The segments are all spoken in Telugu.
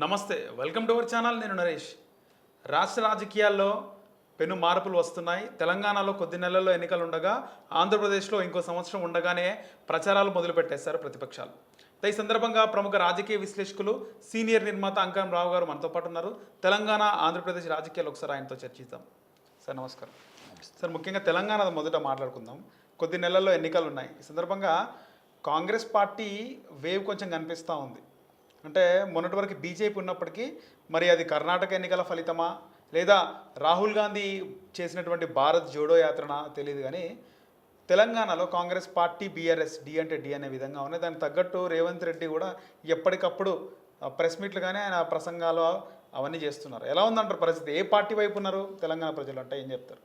నమస్తే వెల్కమ్ టు అవర్ ఛానల్ నేను నరేష్. రాష్ట్ర రాజకీయాల్లో పెను మార్పులు వస్తున్నాయి. తెలంగాణలో కొద్ది నెలల్లో ఎన్నికలు ఉండగా ఆంధ్రప్రదేశ్లో ఇంకో సంవత్సరం ఉండగానే ప్రచారాలు మొదలుపెట్టేశారు ప్రతిపక్షాలు. ఈ సందర్భంగా ప్రముఖ రాజకీయ విశ్లేషకులు సీనియర్ నిర్మాత అంకం రావు గారు మనతో పాటు ఉన్నారు. తెలంగాణ ఆంధ్రప్రదేశ్ రాజకీయాలు ఒకసారి ఆయనతో చర్చిద్దాం. సార్ నమస్కారం. సార్ ముఖ్యంగా తెలంగాణ మొదట మాట్లాడుకుందాం. కొద్ది నెలల్లో ఎన్నికలు ఉన్నాయి. ఈ సందర్భంగా కాంగ్రెస్ పార్టీ వేవ్ కొంచెం కనిపిస్తూ ఉంది. అంటే మొన్నటి వరకు బీజేపీ ఉన్నప్పటికీ మరి అది కర్ణాటక ఎన్నికల ఫలితమా? లేదా రాహుల్ గాంధీ చేసినటువంటి భారత్ జోడో యాత్రనా? తెలియదు కానీ తెలంగాణలో కాంగ్రెస్ పార్టీ బీఆర్ఎస్ డి అంటే డి అనే విధంగా ఉన్నాయి. దానికి తగ్గట్టు రేవంత్ రెడ్డి కూడా ఎప్పటికప్పుడు ప్రెస్ మీట్లు కానీ ఆయన ప్రసంగాలు అవన్నీ చేస్తున్నారు. ఎలా ఉందంటారు పరిస్థితి? ఏ పార్టీ వైపు ఉన్నారు తెలంగాణ ప్రజలు? అంటే ఏం చెప్తారు?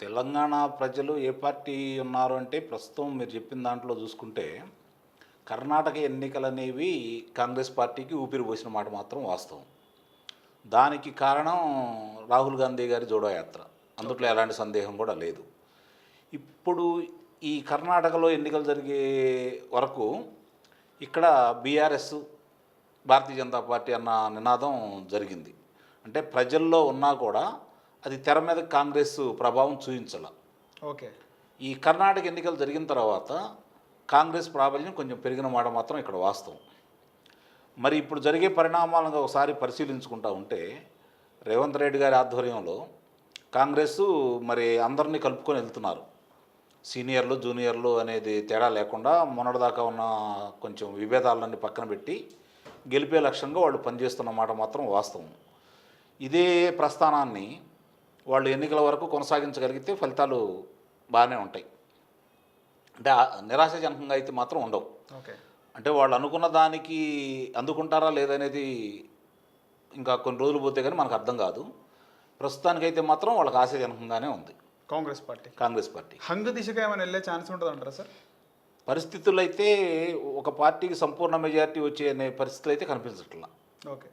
తెలంగాణ ప్రజలు ఏ పార్టీ ఉన్నారు అంటే ప్రస్తుతం మీరు చెప్పిన దాంట్లో చూసుకుంటే కర్ణాటక ఎన్నికలు అనేవి కాంగ్రెస్ పార్టీకి ఊపిరి పోసిన మాట మాత్రం వాస్తవం. దానికి కారణం రాహుల్ గాంధీ గారి జోడో యాత్ర. అందుట్లో ఎలాంటి సందేహం కూడా లేదు. ఇప్పుడు ఈ కర్ణాటకలో ఎన్నికలు జరిగే వరకు ఇక్కడ బీఆర్ఎస్ భారతీయ జనతా పార్టీ అన్న నినాదం జరిగింది. అంటే ప్రజల్లో ఉన్నా కూడా అది తెర మీద కాంగ్రెస్ ప్రభావం చూపించాల ఓకే. ఈ కర్ణాటక ఎన్నికలు జరిగిన తర్వాత కాంగ్రెస్ ప్రాబల్యం కొంచెం పెరిగిన మాట మాత్రం ఇక్కడ వాస్తవం. మరి ఇప్పుడు జరిగే పరిణామాలను ఒకసారి పరిశీలించుకుంటా ఉంటే రేవంత్ రెడ్డి గారి ఆధ్వర్యంలో కాంగ్రెస్ మరి అందరినీ కలుపుకొని వెళ్తున్నారు. సీనియర్లు జూనియర్లు అనేది తేడా లేకుండా మొన్నటిదాకా ఉన్న కొంచెం విభేదాలన్నీ పక్కన పెట్టి గెలిపే లక్ష్యంగా వాళ్ళు పనిచేస్తున్న మాట మాత్రం వాస్తవం. ఇదే ప్రస్థానాన్ని వాళ్ళు ఎన్నికల వరకు కొనసాగించగలిగితే ఫలితాలు బాగానే ఉంటాయి. అంటే నిరాశాజనకంగా అయితే మాత్రం ఉండవు. ఓకే. అంటే వాళ్ళు అనుకున్న దానికి అందుకుంటారా లేదనేది ఇంకా కొన్ని రోజులు పోతే కానీ మనకు అర్థం కాదు. ప్రస్తుతానికైతే మాత్రం వాళ్ళకి ఆశాజనకంగానే ఉంది. Congress party. Congress party. హంగ దిశగా ఏమైనా వెళ్ళే ఛాన్స్ ఉంటుంది అంటారా సార్? పరిస్థితులు అయితే ఒక పార్టీకి సంపూర్ణ మెజారిటీ వచ్చే అనే పరిస్థితులు అయితే కనిపించట్లా. ఓకే.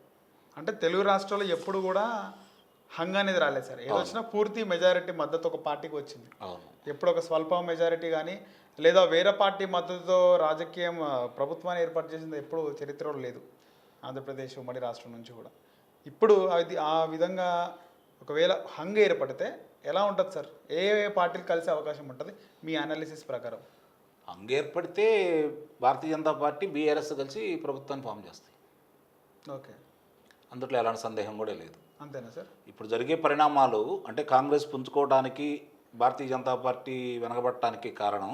అంటే తెలుగు రాష్ట్రాల్లో ఎప్పుడు కూడా హంగ్ అనేది రాలేదు సార్. ఏది వచ్చినా పూర్తి మెజారిటీ మద్దతు ఒక పార్టీకి వచ్చింది. అవును. ఎప్పుడు ఒక స్వల్ప మెజారిటీ కానీ లేదా వేరే పార్టీ మద్దతుతో రాజకీయం ప్రభుత్వాన్ని ఏర్పాటు చేసింది ఎప్పుడు చరిత్రలో లేదు. ఆంధ్రప్రదేశ్ ఉమ్మడి రాష్ట్రం నుంచి కూడా. ఇప్పుడు అది ఆ విధంగా ఒకవేళ హంగ్ ఏర్పడితే ఎలా ఉంటుంది సార్? ఏ ఏ పార్టీలు కలిసే అవకాశం ఉంటుంది? మీ అనాలిసిస్ ప్రకారం. హంగ్ ఏర్పడితే భారతీయ జనతా పార్టీ బీఆర్ఎస్ కలిసి ప్రభుత్వాన్ని ఫామ్ చేస్తాయి. ఓకే. అందులో ఎలాంటి సందేహం కూడా లేదు. అంతేనా సార్? ఇప్పుడు జరిగే పరిణామాలు అంటే కాంగ్రెస్ పుంజుకోవడానికి భారతీయ జనతా పార్టీ వెనకబడటానికి కారణం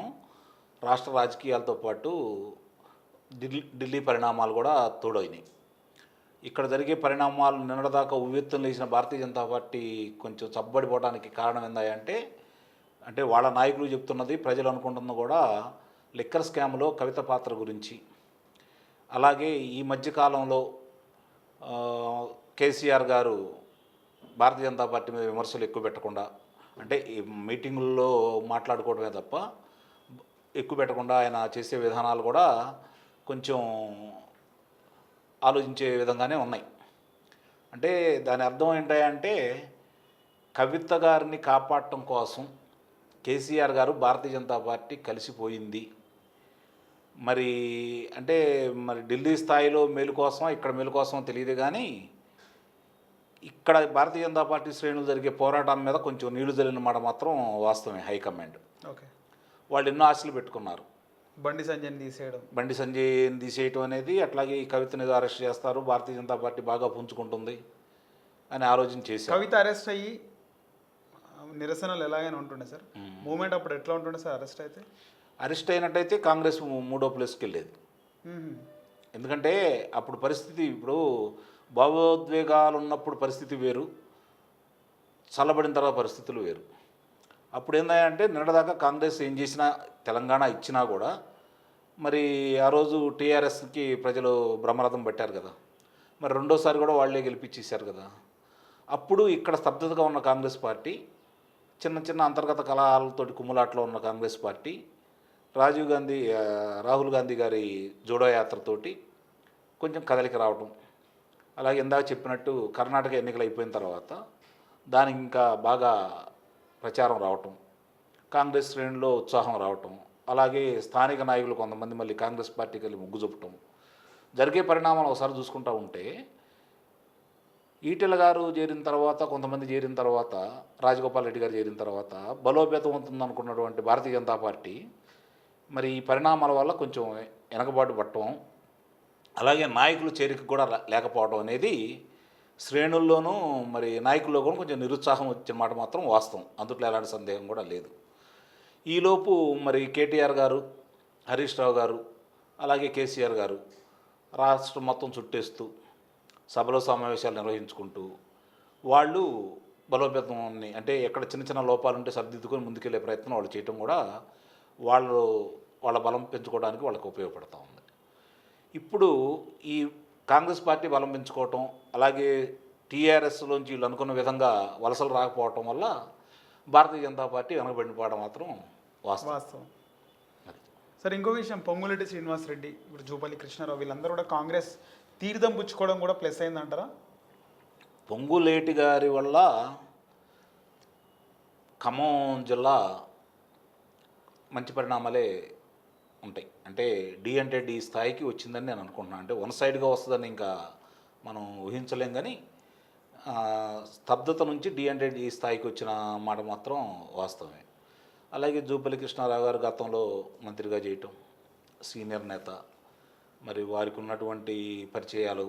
రాష్ట్ర రాజకీయాలతో పాటు ఢిల్లీ ఢిల్లీ పరిణామాలు కూడా తోడైనాయి. ఇక్కడ జరిగే పరిణామాలు నిన్నటిదాకా ఉవ్వెత్తున లేచిన భారతీయ జనతా పార్టీ కొంచెం చబ్బడిపోవడానికి కారణం ఏందంటే అంటే వాళ్ళ నాయకులు చెప్తున్నది ప్రజలు అనుకుంటున్నది కూడా లిక్కర్ స్కామ్లో కవిత పాత్ర గురించి. అలాగే ఈ మధ్యకాలంలో కేసీఆర్ గారు భారతీయ జనతా పార్టీ మీద విమర్శలు ఎక్కువ పెట్టకుండా అంటే ఈ మీటింగుల్లో మాట్లాడుకోవడమే తప్ప ఎక్కువ పెట్టకుండా ఆయన చేసే విధానాలు కూడా కొంచెం ఆలోచించే విధంగానే ఉన్నాయి. అంటే దాని అర్థం ఏంటంటే కవిత గారిని కాపాడటం కోసం కేసీఆర్ గారు భారతీయ జనతా పార్టీ కలిసిపోయింది. మరి అంటే మరి ఢిల్లీ స్థాయిలో మేలు కోసం ఇక్కడ మేలు కోసం తెలియదు కానీ ఇక్కడ భారతీయ జనతా పార్టీ శ్రేణులు జరిగే పోరాటం మీద కొంచెం నీళ్ళు జరిగిన మాట మాత్రం వాస్తవమే హైకమాండ్ ఓకే. వాళ్ళు ఎన్నో ఆశలు పెట్టుకున్నారు. బండి సంజయ్ని తీసేయడం. బండి సంజయ్ని తీసేయటం అనేది అట్లాగే ఈ కవితని అరెస్ట్ చేస్తారు భారతీయ జనతా పార్టీ బాగా పుంజుకుంటుంది అని ఆలోచన చేశారు. కవిత అరెస్ట్ అయ్యి నిరసనలు ఎలాగైనా ఉంటుండే సార్? మూమెంట్ అప్పుడు ఎట్లా ఉంటుండే సార్ అరెస్ట్ అయితే? అరెస్ట్ అయినట్టయితే కాంగ్రెస్ మూడో ప్లేస్కి వెళ్ళేది. ఎందుకంటే అప్పుడు పరిస్థితి ఇప్పుడు భావోద్వేగాలు ఉన్నప్పుడు పరిస్థితి వేరు చల్లబడిన తర్వాత పరిస్థితులు వేరు. అప్పుడు ఏందంటే నిన్నటిదాకా కాంగ్రెస్ ఏం చేసినా తెలంగాణ ఇచ్చినా కూడా మరి ఆ రోజు టీఆర్ఎస్కి ప్రజలు బ్రహ్మరథం పట్టారు కదా. మరి రెండోసారి కూడా వాళ్ళే గెలిపించేశారు కదా. అప్పుడు ఇక్కడ స్తబ్దతగా ఉన్న కాంగ్రెస్ పార్టీ చిన్న చిన్న అంతర్గత కలహాలతోటి కుమ్ములాట్లో ఉన్న కాంగ్రెస్ పార్టీ రాజీవ్ గాంధీ రాహుల్ గాంధీ గారి జోడో యాత్రతోటి కొంచెం కదలిక రావటం. అలాగే ఇందాక చెప్పినట్టు కర్ణాటక ఎన్నికలు అయిపోయిన తర్వాత దానికి ఇంకా బాగా ప్రచారం రావటం కాంగ్రెస్ శ్రేణిలో ఉత్సాహం రావటం అలాగే స్థానిక నాయకులు కొంతమంది మళ్ళీ కాంగ్రెస్ పార్టీకి వెళ్ళి ముగ్గు చూపటం జరిగే పరిణామాలు ఒకసారి చూసుకుంటా ఉంటే ఈటెల గారు చేరిన తర్వాత కొంతమంది చేరిన తర్వాత రాజగోపాల్ రెడ్డి గారు చేరిన తర్వాత బలోపేతం అవుతుంది అనుకున్నటువంటి భారతీయ జనతా పార్టీ మరి ఈ పరిణామాల వల్ల కొంచెం వెనకబాటు పట్టడం అలాగే నాయకులు చేరిక కూడా లేకపోవడం అనేది శ్రేణుల్లోనూ మరి నాయకుల్లో కూడా కొంచెం నిరుత్సాహం వచ్చిన మాట మాత్రం వాస్తవం. అందుట్లో ఎలాంటి సందేహం కూడా లేదు. ఈలోపు మరి కేటీఆర్ గారు హరీష్ రావు గారు అలాగే కేసీఆర్ గారు రాష్ట్రం మొత్తం చుట్టేస్తూ సభలో సమావేశాలు నిర్వహించుకుంటూ వాళ్ళు బలోపేతాన్ని అంటే ఎక్కడ చిన్న చిన్న లోపాలు ఉంటే సర్దిద్దుకొని ముందుకెళ్ళే ప్రయత్నం వాళ్ళు చేయటం కూడా వాళ్ళు వాళ్ళ బలం పెంచుకోవడానికి వాళ్ళకి ఉపయోగపడుతూ ఉంది. ఇప్పుడు ఈ కాంగ్రెస్ పార్టీ బలం పెంచుకోవటం అలాగే టీఆర్ఎస్లోంచి వీళ్ళు అనుకున్న విధంగా వలసలు రాకపోవటం వల్ల భారతీయ జనతా పార్టీ వెనకబడిపోవడం మాత్రం వాస్తవం. సరే ఇంకో విషయం పొంగులెడ్డి శ్రీనివాస్ రెడ్డి ఇప్పుడు జూపల్లి కృష్ణారావు వీళ్ళందరూ కూడా కాంగ్రెస్ తీర్థం పుచ్చుకోవడం కూడా ప్లస్ అయిందంటారా? పొంగులేటి గారి వల్ల ఖమ్మం జిల్లా మంచి పరిణామాలే ఉంటాయి. అంటే డి అంటే డి స్థాయికి వచ్చిందని నేను అనుకుంటున్నాను. అంటే వన్ సైడ్గా వస్తుందని ఇంకా మనం ఊహించలేం కానీ స్తబ్దత నుంచి డి అంటే డి స్థాయికి వచ్చిన మాట మాత్రం వాస్తవమే. అలాగే జూపల్లి కృష్ణారావు గారు గతంలో మంత్రిగా చేయటం సీనియర్ నేత మరి వారికి ఉన్నటువంటి పరిచయాలు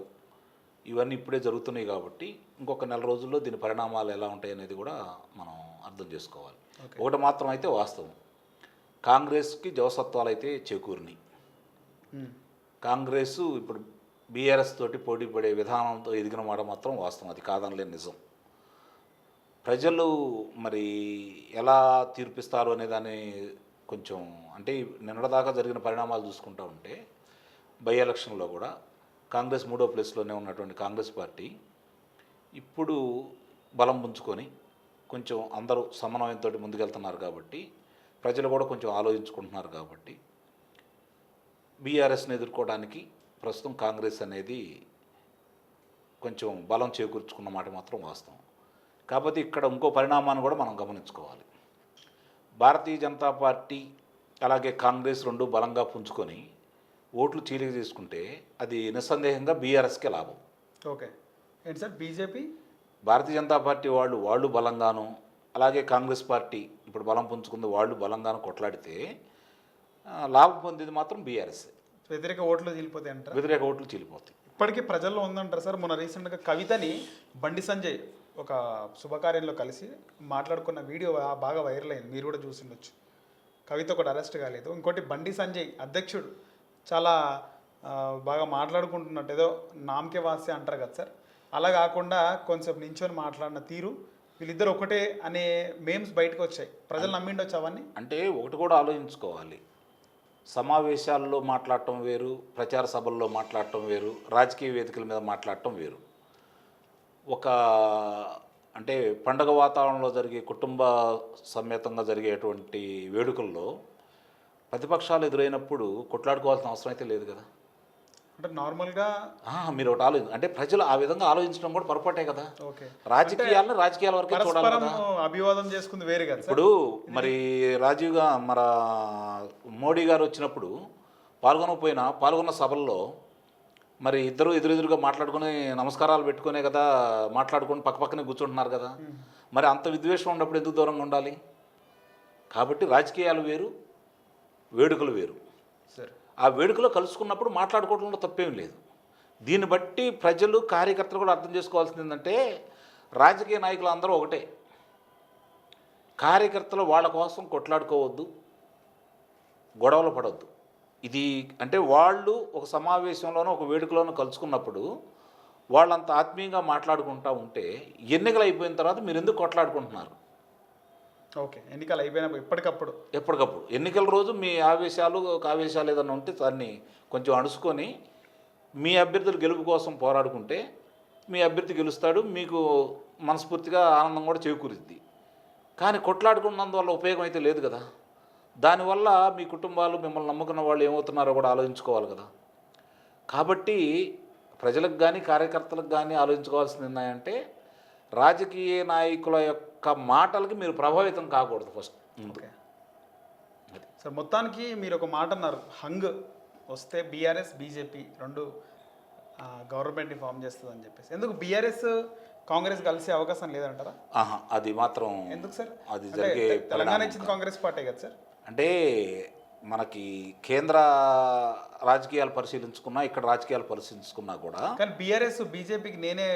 ఇవన్నీ ఇప్పుడే జరుగుతున్నాయి కాబట్టి ఇంకొక నెల రోజుల్లో దీని పరిణామాలు ఎలా ఉంటాయి అనేది కూడా మనం అర్థం చేసుకోవాలి. ఒకటి మాత్రం అయితే వాస్తవం. కాంగ్రెస్కి జవసత్వాలు అయితే చేకూరినాయి. కాంగ్రెస్ ఇప్పుడు బీఆర్ఎస్ తోటి పోటీ పడే విధానంతో ఎదిగిన మాట మాత్రం వాస్తవం. అది కాదనలేని నిజం. ప్రజలు మరి ఎలా తీర్పిస్తారు అనే దాన్ని కొంచెం అంటే నిన్నటిదాకా జరిగిన పరిణామాలు చూసుకుంటా ఉంటే బై ఎలక్షన్లో కూడా కాంగ్రెస్ మూడో ప్లేస్లోనే ఉన్నటువంటి కాంగ్రెస్ పార్టీ ఇప్పుడు బలం పుంజుకొని కొంచెం అందరూ సమన్వయంతో ముందుకెళ్తున్నారు కాబట్టి ప్రజలు కూడా కొంచెం ఆలోచించుకుంటున్నారు కాబట్టి బీఆర్ఎస్ని ఎదుర్కోవడానికి ప్రస్తుతం కాంగ్రెస్ అనేది కొంచెం బలం చేకూర్చుకున్న మాట మాత్రం వాస్తవం. కాకపోతే ఇక్కడ ఇంకో పరిణామాన్ని కూడా మనం గమనించుకోవాలి. భారతీయ జనతా పార్టీ అలాగే కాంగ్రెస్ రెండు బలంగా పుంజుకొని ఓట్లు చీలిక తీసుకుంటే అది నిస్సందేహంగా బీఆర్ఎస్కే లాభం. ఓకే. ఏంటి sir? BJP? Bharatiya Janata party వాళ్ళు వాళ్ళు బలంగాను అలాగే కాంగ్రెస్ పార్టీ ఇప్పుడు బలం పుంజుకుంది వాళ్ళు బలంగాను కొట్లాడితే లాభం పొందేది మాత్రం బీఆర్ఎస్. వ్యతిరేక ఓట్లు చీలిపోతాయి అంటారా? వ్యతిరేక ఓట్లు చీలిపోతాయి. ఇప్పటికీ ప్రజల్లో ఉందంటారు సార్? మొన్న రీసెంట్గా కవితని బండి సంజయ్ ఒక శుభకార్యంలో కలిసి మాట్లాడుకున్న వీడియో బాగా వైరల్ అయింది. మీరు కూడా చూసిండొచ్చు. కవిత ఒకటి అరెస్ట్ కాలేదు. ఇంకోటి బండి సంజయ్ అధ్యక్షుడు చాలా బాగా మాట్లాడుకుంటున్నట్టు ఏదో నామకే వాస్తే అంటారు కదా సార్. అలా కాకుండా కొంచెం నించొని మాట్లాడిన తీరు వీళ్ళిద్దరు ఒకటే అనే మేమ్స్ బయటకు వచ్చాయి. ప్రజలు నమ్మిండొచ్చు అవన్నీ? అంటే ఒకటి కూడా ఆలోచించుకోవాలి. సమావేశాల్లో మాట్లాడటం వేరు ప్రచార సభల్లో మాట్లాడటం వేరు రాజకీయ వేదికల మీద మాట్లాడటం వేరు. ఒక అంటే పండగ వాతావరణంలో జరిగే కుటుంబ సమేతంగా జరిగేటువంటి వేడుకల్లో ప్రతిపక్షాలు ఎదురైనప్పుడు కొట్లాడుకోవాల్సిన అవసరం అయితే లేదు కదా. అంటే నార్మల్గా మీరు ఒకటి ఆలోచించ అంటే ప్రజలు ఆ విధంగా ఆలోచించడం కూడా పొరపాటే కదా. ఓకే. రాజకీయాలను రాజకీయాల వరకే చూడాలి అభివాదం చేసుకుంది వేరు కదా ఇప్పుడు మరి రాజీవ్గా మన మోడీ గారు వచ్చినప్పుడు పాల్గొనకపోయినా పాల్గొన్న సభల్లో మరి ఇద్దరు ఎదురెదురుగా మాట్లాడుకుని నమస్కారాలు పెట్టుకునే కదా మాట్లాడుకొని పక్క పక్కనే కూర్చుంటున్నారు కదా. మరి అంత విద్వేషం ఉన్నప్పుడు ఎందుకు దూరంగా ఉండాలి? కాబట్టి రాజకీయాలు వేరు వేడుకలు వేరు. సార్ ఆ వేడుకలో కలుసుకున్నప్పుడు మాట్లాడుకోవడంలో తప్పేం లేదు. దీన్ని బట్టి ప్రజలు కార్యకర్తలు కూడా అర్థం చేసుకోవాల్సింది ఏంటంటే రాజకీయ నాయకులు అందరూ ఒకటే. కార్యకర్తలు వాళ్ళ కోసం కొట్లాడుకోవద్దు గొడవలు పడవద్దు ఇది అంటే వాళ్ళు ఒక సమావేశంలోనో ఒక వేడుకలోనో కలుసుకున్నప్పుడు వాళ్ళంత ఆత్మీయంగా మాట్లాడుకుంటూ ఉంటే ఎన్నికలు అయిపోయిన తర్వాత మీరు ఎందుకు కొట్లాడుకుంటున్నారు? ఓకే. ఎన్నికలు అయిపోయినప్పుడు ఎప్పటికప్పుడు ఎప్పటికప్పుడు. ఎన్నికల రోజు మీ ఆవేశాలు ఒక ఆవేశాలు ఏదైనా ఉంటే దాన్ని కొంచెం అణుసుకొని మీ అభ్యర్థులు గెలుపు కోసం పోరాడుకుంటే మీ అభ్యర్థి గెలుస్తాడు మీకు మనస్ఫూర్తిగా ఆనందం కూడా చేకూరుద్ది. కానీ కొట్లాడుకున్నందువల్ల ఉపయోగం అయితే లేదు కదా. దానివల్ల మీ కుటుంబాలు మిమ్మల్ని నమ్ముకున్న వాళ్ళు ఏమవుతున్నారో కూడా ఆలోచించుకోవాలి కదా. కాబట్టి ప్రజలకు కానీ కార్యకర్తలకు కానీ ఆలోచించుకోవాల్సింది ఏంటంటే రాజకీయ నాయకుల యొక్క మాటలకి మీరు ప్రభావితం కాకూడదు ఫస్ట్ ఓకే. సార్ మొత్తానికి మీరు ఒక మాట అన్నారు హంగ్ వస్తే బీఆర్ఎస్ బీజేపీ రెండు గవర్నమెంట్ని ఫామ్ చేస్తుందని చెప్పేసి. ఎందుకు బీఆర్ఎస్ కాంగ్రెస్ కలిసే అవకాశం లేదంటారా? ఆహా అది మాత్రం ఎందుకు సార్? అది జరిగే తెలంగాణ ఇచ్చింది కాంగ్రెస్ పార్టీ కదా సార్? అంటే మనకి కేంద్ర రాజకీయాలు పరిశీలించుకున్నా ఇక్కడ రాజకీయాలు పరిశీలించుకున్నా కూడా కానీ బీఆర్ఎస్ బీజేపీకి నేనే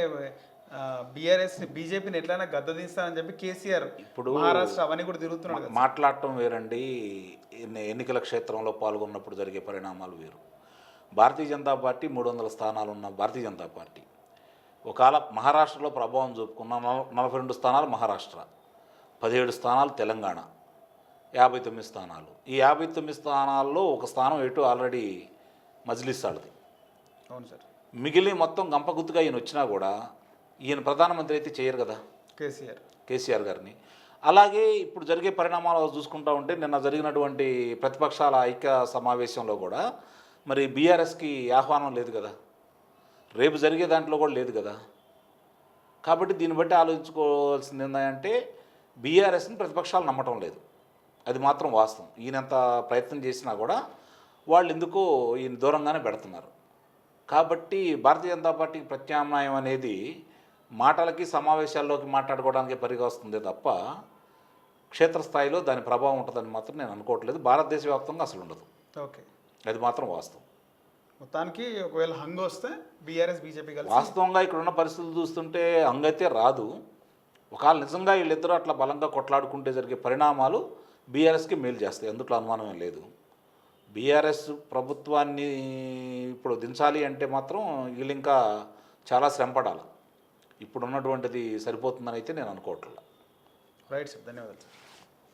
బీఆర్ఎస్ బీజేపీని ఎట్లయినా గద్ద తీస్తానని చెప్పి కేసీఆర్ ఇప్పుడు మహారాష్ట్ర అవన్నీ కూడా తిరుగుతున్నాడు మాట్లాడటం వేరండి. ఎన్ని- ఎన్నికల క్షేత్రంలో పాల్గొన్నప్పుడు జరిగే పరిణామాలు వేరు. భారతీయ జనతా పార్టీ మూడు వందల స్థానాలు ఉన్న భారతీయ జనతా పార్టీ. ఒకవేళ మహారాష్ట్రలో ప్రభావం చూపుకున్న నల- నలభై రెండు స్థానాలు మహారాష్ట్ర పదిహేడు స్థానాలు తెలంగాణ యాభై తొమ్మిది స్థానాలు. ఈ యాభై తొమ్మిది స్థానాల్లో ఒక స్థానం ఎటు ఆల్రెడీ మజ్లిస్ ఆడది అవును సార్. మిగిలిన మొత్తం గంపగుత్తుగా ఈయన వచ్చినా కూడా ఈయన ప్రధానమంత్రి అయితే చేయరు కదా? కేసీఆర్. కేసీఆర్ గారిని. అలాగే ఇప్పుడు జరిగే పరిణామాలు చూసుకుంటా ఉంటే నిన్న జరిగినటువంటి ప్రతిపక్షాల ఐక్య సమావేశంలో కూడా మరి బీఆర్ఎస్కి ఆహ్వానం లేదు కదా? రేపు జరిగే దాంట్లో కూడా లేదు కదా? కాబట్టి దీన్ని బట్టి ఆలోచించుకోవాల్సింది ఏంటంటే బీఆర్ఎస్ని ప్రతిపక్షాలు నమ్మటం లేదు. అది మాత్రం వాస్తవం. ఈయనంత ప్రయత్నం చేసినా కూడా వాళ్ళు ఎందుకో ఈయన దూరంగానే పెడుతున్నారు. కాబట్టి భారతీయ జనతా పార్టీకి ప్రత్యామ్నాయం అనేది మాటలకి సమావేశాల్లోకి మాట్లాడుకోవడానికి పరిగా వస్తుంది తప్ప క్షేత్రస్థాయిలో దాని ప్రభావం ఉంటుందని మాత్రం నేను అనుకోవట్లేదు. భారతదేశ వ్యాప్తంగా అసలు ఉండదు. ఓకే. అది మాత్రం వాస్తవం. మొత్తానికి ఒకవేళ హంగ్ వస్తే బీఆర్ఎస్ బీజేపీ కలిసి వాస్తవంగా ఇక్కడ ఉన్న పరిస్థితులు చూస్తుంటే అంగైతే రాదు. ఒకవేళ నిజంగా వీళ్ళిద్దరూ అట్లా బలంగా కొట్లాడుకుంటే జరిగే పరిణామాలు బీఆర్ఎస్కి మేలు చేస్తాయి. అందుట్లో అనుమానమే లేదు. బీఆర్ఎస్ ప్రభుత్వాన్ని ఇప్పుడు దించాలి అంటే మాత్రం వీళ్ళు ఇంకా చాలా శ్రమ ఇప్పుడున్నటువంటిది ఇప్పుడు ఉన్నటువంటిది సరిపోతుందని అయితే నేను అనుకోవట్లేదు రైట్ సార్ ధన్యవాదాలు సార్